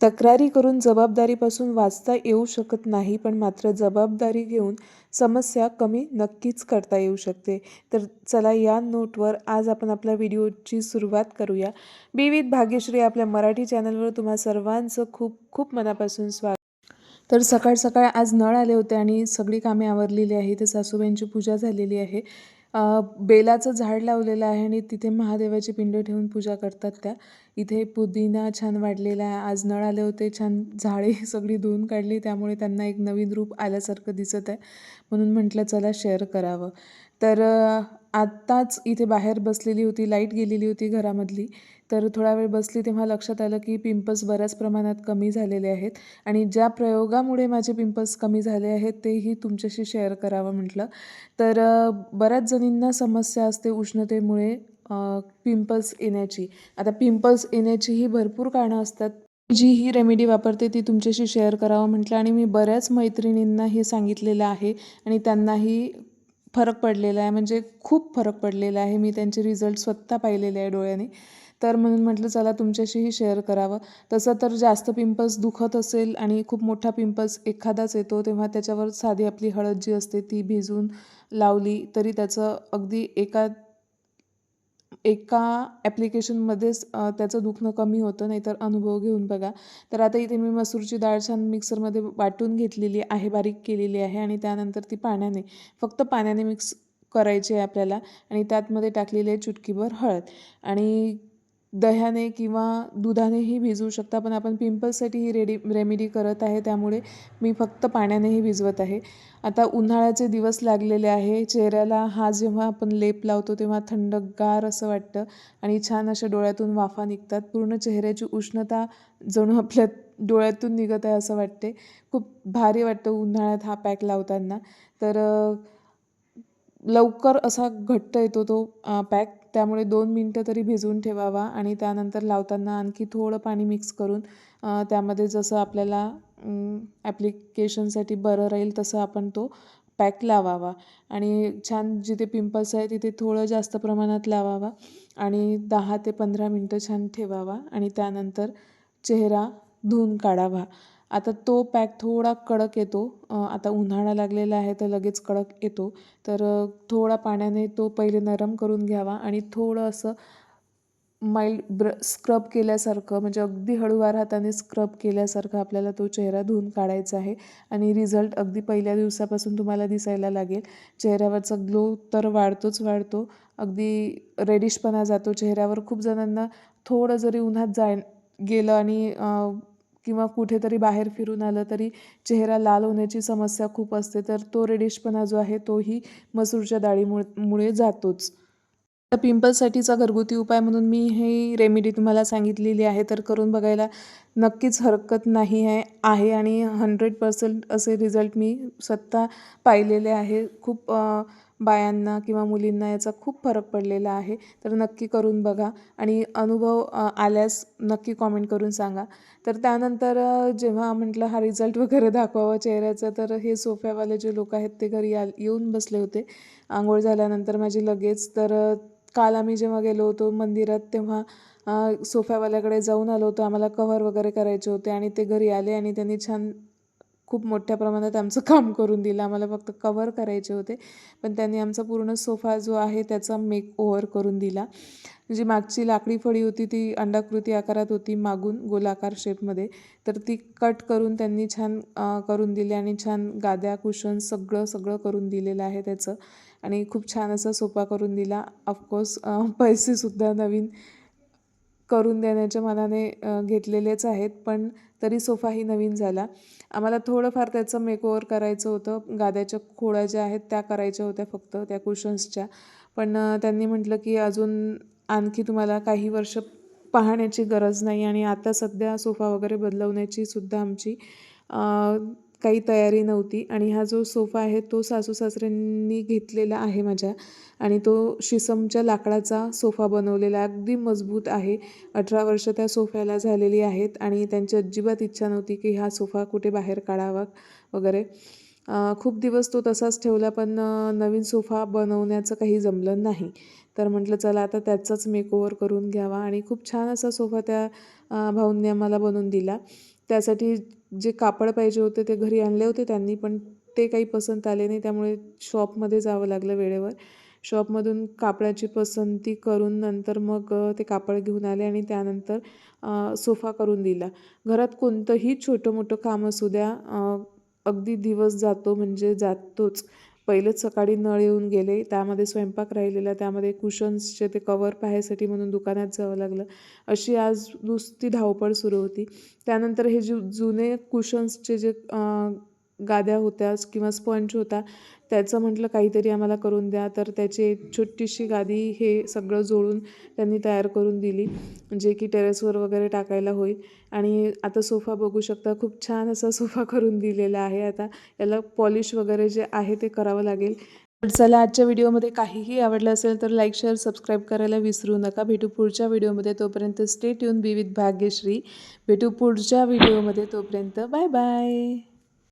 तक्रारी करून जबाबदारीपासून वाचता येऊ शकत नाही पण मात्र जबाबदारी घेऊन समस्या कमी नक्कीच करता येऊ शकते. तर चला या नोटवर आज आपण आपल्या व्हिडिओची सुरुवात करूया. विविध भाग्यश्री आपल्या मराठी चॅनलवर तुम्हा सर्वांचं खूप खूप मनापासून स्वागत. तर सकाळ सकाळ आज नळ आले होते आणि सगळी कामे आवरलेली आहे तर सासूबाईंची पूजा झालेली आहे. बेलाचं झाड लावलेलं आहे आणि तिथे महादेवाची पिंड ठेवून पूजा करतात त्या. इथे पुदिना छान वाढलेला आहे. आज नळ आले होते छान झाडे सगळी धुवून काढली त्यामुळे त्यांना एक नवीन रूप आल्यासारखं दिसत आहे. म्हणून म्हटलं चला शेअर करावं. तर आत्ताच इथे बाहेर बसलेली होती लाइट गेलेली होती घरामधली. तर थोडा वेळ बसली तेव्हा लक्षात आलं की पिंपल्स बऱ्याच प्रमाणात कमी झालेले आहेत. आणि ज्या प्रयोगामुळे माझे पिंपल्स कमी झाले आहेत तेही तुमच्याशी शेअर करावं म्हटलं. तर बऱ्याच जणींना समस्या असते उष्णतेमुळे पिंपल्स येण्याची. आता पिंपल्स येण्याचीही भरपूर कारणं असतात. जी ही रेमेडी वापरते ती तुमच्याशी शेअर करावं म्हटलं आणि मी बऱ्याच मैत्रिणींना हे सांगितलेलं आहे आणि त्यांनाही फरक पडलेला आहे. म्हणजे खूप फरक पडलेला आहे. मी त्यांचे रिझल्ट स्वतः पाहिलेले आहे डोळ्याने. तर म्हणून म्हटलं चला तुमच्याशीही शेअर करावं. तसं तर जास्त पिंपल्स दुखत असेल आणि खूप मोठा पिंपल्स एखादाच येतो तेव्हा त्याच्यावर साधी आपली हळद जी असते ती भिजून लावली तरी त्याचं अगदी एका एका ॲप्लिकेशनमध्येच त्याचं दुखणं कमी होतं नाहीतर अनुभव घेऊन बघा. तर आता इथे मी मसूरची डाळ छान मिक्सरमध्ये वाटून घेतलेली आहे बारीक केलेली आहे आणि त्यानंतर ती पाण्याने फक्त पाण्याने मिक्स करायची आहे आपल्याला आणि त्यातमध्ये टाकलेली आहे चुटकीभर हळद. आणि दह्याने किंवा दुधानेही भिजवू शकता पण आपण पिंपल्ससाठी ही रेडी रेमेडी करत आहे त्यामुळे मी फक्त पाण्यानेही भिजवत आहे. आता उन्हाळ्याचे दिवस लागलेले आहे चेहऱ्याला हा जेव्हा आपण लेप लावतो तेव्हा थंडगार असं वाटतं आणि छान अशा डोळ्यातून वाफा निघतात. पूर्ण चेहऱ्याची उष्णता जणू आपल्या डोळ्यातून निघत आहे असं वाटते. खूप भारी वाटतं उन्हाळ्यात हा पॅक लावताना. तर लवकर असा घट्ट येतो तो पॅक. त्यामुळे दोन मिनटं तरी भिजवून ठेवावा आणि त्यानंतर लावताना आणखी थोडं पाणी मिक्स करून त्यामध्ये जसं आपल्याला ॲप्लिकेशनसाठी बरं राहील तसं आपण तो पॅक लावावा. आणि छान जिथे पिंपल्स आहे तिथे थोडं जास्त प्रमाणात लावावा आणि दहा ते पंधरा मिनटं छान ठेवावा आणि त्यानंतर चेहरा धुवून काढावा. आता तो पॅक थोडा कडक येतो. आता उन्हाळा लागलेला आहे तर लगेच कडक येतो. तर थोडा पाण्याने तो पहिले नरम करून घ्यावा आणि थोडं असं माइल्ड ब्र स्क्रब केल्यासारखं म्हणजे अगदी हळूवार हाताने स्क्रब केल्यासारखं आपल्याला तो चेहरा धुवून काढायचा आहे. आणि रिझल्ट अगदी पहिल्या दिवसापासून तुम्हाला दिसायला लागेल. चेहऱ्यावरचा ग्लो तर वाढतोच वाढतो. अगदी रेडिशपणा जातो. चेहऱ्यावर खूप जणांना थोडं जरी उन्हात जाय गेलं आणि किंवा कुठेतरी बाहेर फिरून आलं तरी चेहरा लाल होण्याची समस्या खूप असते तर तो रेडिशपणा जो आहे तोही मसूरच्या डाळीमुळे मुळे जातोच. तर पिंपल्ससाठीचा घरगुती उपाय म्हणून मी ही रेमेडी तुम्हाला सांगितलेली आहे तर करून बघायला नक्कीच हरकत नाही आहे आहे आणि हंड्रेड पर्सेंट असे रिझल्ट मी स्वतः पाहिलेले आहे. खूप बायांना किंवा मुलींना याचा खूप फरक पडलेला आहे. तर नक्की करून बघा आणि अनुभव आल्यास नक्की कॉमेंट करून सांगा. तर त्यानंतर जेव्हा म्हटलं हा रिझल्ट वगैरे दाखवावा चेहऱ्याचा तर हे सोफ्यावाले जे लोक आहेत ते घरी आ येऊन बसले होते. आंघोळ झाल्यानंतर माझी लगेच तर काल आम्ही जेव्हा गेलो होतो मंदिरात तेव्हा सोफ्यावाल्याकडे जाऊन आलो होतो. आम्हाला कव्हर वगैरे करायचे होते आणि ते घरी आले आणि त्यांनी छान खूप मोठ्या प्रमाणात आमचं काम करून दिलं. आम्हाला फक्त कवर करायचे होते. पण त्यांनी आमचा पूर्ण सोफा जो आहे त्याचा मेक ओव्हर करून दिला. जी मागची लाकडी फळी होती ती अंडाकृती आकारात होती मागून गोलाकार शेपमध्ये तर ती कट करून त्यांनी छान करून दिली आणि छान गाद्या कुशन सगळं सगळं करून दिलेलं आहे त्याचं. आणि खूप छान असा सोफा करून दिला. ऑफकोर्स पैसेसुद्धा नवीन करून देण्याच्या मनाने घेतलेलेच आहेत पण तरी सोफाही नवीन झाला. आम्हाला थोडंफार त्याचं मेकओवर करायचं होतं. गाद्याच्या खोळ्या ज्या आहेत त्या करायच्या होत्या फक्त त्या कुशन्सच्या पण त्यांनी म्हटलं की अजून आणखी तुम्हाला काही वर्ष पाहण्याची गरज नाही आणि आता सध्या सोफा वगैरे बदलवण्याची सुद्धा आमची काही तयारी नव्हती. आणि हा जो सोफा आहे तो सासू सासऱ्यांनी घेतलेला आहे माझ्या. आणि तो शिसमच्या लाकडाचा सोफा बनवलेला अगदी मजबूत आहे. अठरा वर्ष त्या सोफ्याला झालेली आहेत आणि त्यांची अजिबात इच्छा नव्हती की हा सोफा कुठे बाहेर काढावा वगैरे. खूप दिवस तो तसाच ठेवला पण नवीन सोफा बनवण्याचं काही जमलं नाही. तर म्हटलं चला आता त्याचाच मेकओवर करून घ्यावा. आणि खूप छान असा सोफा त्या भाऊंनी आम्हाला बनवून दिला. त्यासाठी जे कापड पाहिजे होते ते घरी आणले होते त्यांनी पण ते काही पसंत आले नाही. त्यामुळे शॉपमध्ये जावं लागलं वेळेवर. शॉपमधून कापडाची पसंती करून नंतर मग ते कापड घेऊन आले आणि त्यानंतर सोफा करून दिला. घरात कोणतंही छोटं मोठं काम असू द्या अगदी दिवस जातो म्हणजे जातोच. पहिलेच सकाळी नळ येऊन गेले त्यामध्ये स्वयंपाक राहिलेला त्यामध्ये कुशन्सचे ते कवर पाहायसाठी म्हणून दुकानात जावं लागलं. अशी आज नुसती धावपळ सुरू होती. त्यानंतर हे जु जुने कुशन्सचे जे गाद्या होत्या किंवा स्पंज होता त्याचं म्हटलं काहीतरी आम्हाला करून द्या. तर त्याची एक छोटीशी गादी हे सगळं जोडून त्यांनी तयार करून दिली जे की टेरेसवर वगैरे टाकायला होईल. आणि आता सोफा बघू शकता खूप छान असा सोफा करून दिलेला आहे आता. याला पॉलिश वगैरे जे आहे ते करावं लागेल. चला आजच्या व्हिडिओमध्ये काहीही आवडलं असेल तर लाईक शेअर सबस्क्राईब करायला विसरू नका. भेटू पुढच्या व्हिडिओमध्ये. तोपर्यंत stay tune be with Bhagyashree. भेटू पुढच्या व्हिडिओमध्ये. तोपर्यंत बाय बाय